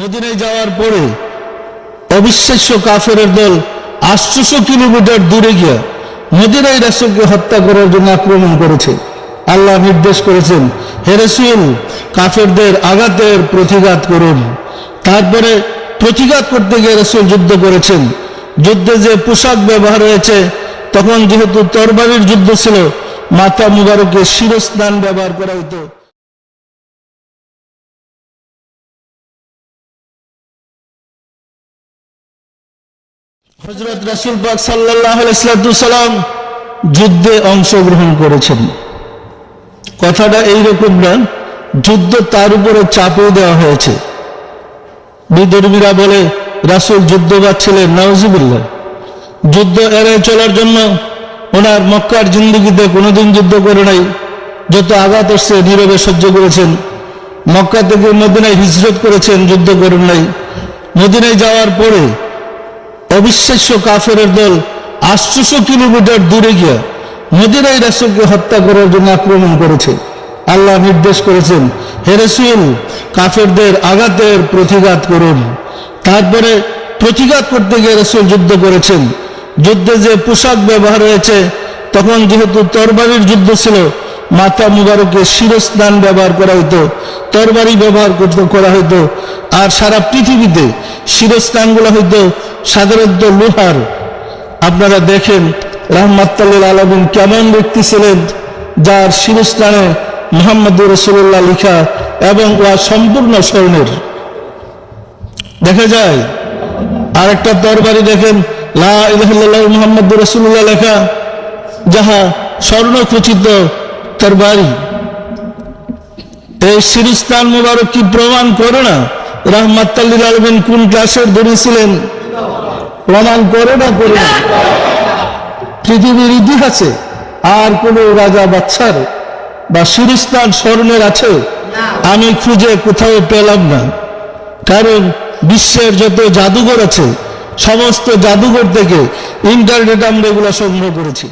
মদিনায় যাওয়ার পরে অবিশ্বাস্য কাফেরের দল আটশোশো কিলোমিটার দূরে গিয়ে মদিনায় রাসুলকে হত্যা করার জন্য আক্রমণ করেছে। আল্লাহ নির্দেশ করেছেন, হে রসুল, কাফেরদের আঘাতের প্রতিঘাত করুন। তারপরে প্রতিঘাত করতে গিয়ে রসুল যুদ্ধ করেছেন। যুদ্ধে যে পোশাক ব্যবহার হয়েছে, তখন যেহেতু তরবারির যুদ্ধ ছিল, মাতা মুবারকে শিরস্নান ব্যবহার করা হতো। হজরত রাসুল পাক সাল্লাহ যুদ্ধে অংশগ্রহণ করেছেন। কথাটা এইরকম না, যুদ্ধ তার উপরে চাপিয়ে দেওয়া হয়েছে। বিধর্মীরা বলে, রাসুল যুদ্ধবাদ ছিলেন নওয়াজিবুল্লাহ যুদ্ধ এড়িয়ে চলার জন্য ওনার মক্কার জিন্দগিতে কোনোদিন যুদ্ধ করে নাই। যত আঘাত এসছে, নীরবে সহ্য করেছেন। মক্কা থেকে মদিনায় হিজরত করেছেন, যুদ্ধ করেন নাই। মদিনায় যাওয়ার পরে অবিশ্বাস্য কাফেরের দল আটশোশো কিলোমিটার দূরে গিয়ে মদিনায় রাসুলকে হত্যা করার জন্য আক্রমণ করেছে। আল্লাহ নির্দেশ করেছেন, হে রসুল, কাফেরদের আঘাতের প্রতিঘাত করুন। তারপরে প্রতিঘাত করতে গিয়ে রসুল যুদ্ধ করেছেন। যুদ্ধে যে পোশাক ব্যবহার হয়েছে, তখন যেহেতু তরবারির যুদ্ধ ছিল মাথা মুবারকে শিরস্নান ব্যবহার করা হতো তরবারি ব্যবহার করতে করা হতো আর সারা পৃথিবীতে শিরস্থানগুলো হইতো সাধারণত লোহার। আপনারা দেখেন রহমাত্তাল আলমিন কেমন ব্যক্তি ছিলেন, যার শিরস্থানে মোহাম্মদ রসুল্লাহ লিখা এবং উহা সম্পূর্ণ স্বর্ণের। দেখা যায় আর একটা তরবারি দেখেন মোহাম্মদ রসুল্লাহ লেখা, যাহা স্বর্ণ খচিত তরবারি এই শিরস্থান মুবারক কি প্রমাণ করে না? রহমাত্তাল্লিল আলমিন কোন ক্লাসের ধরেছিলেন ছিলেন? প্রমাণ করে না করে পৃথিবীর ইতিহাসে আর কোন রাজা বাচ্চার বা শিরস্থান স্মরণের আছে? আমি খুঁজে কোথাও পেলাম না। কারণ বিশ্বের যত জাদুঘর আছে সমস্ত জাদুঘর থেকে ইন্টারনেট আমরা এগুলো সংগ্রহ করেছি।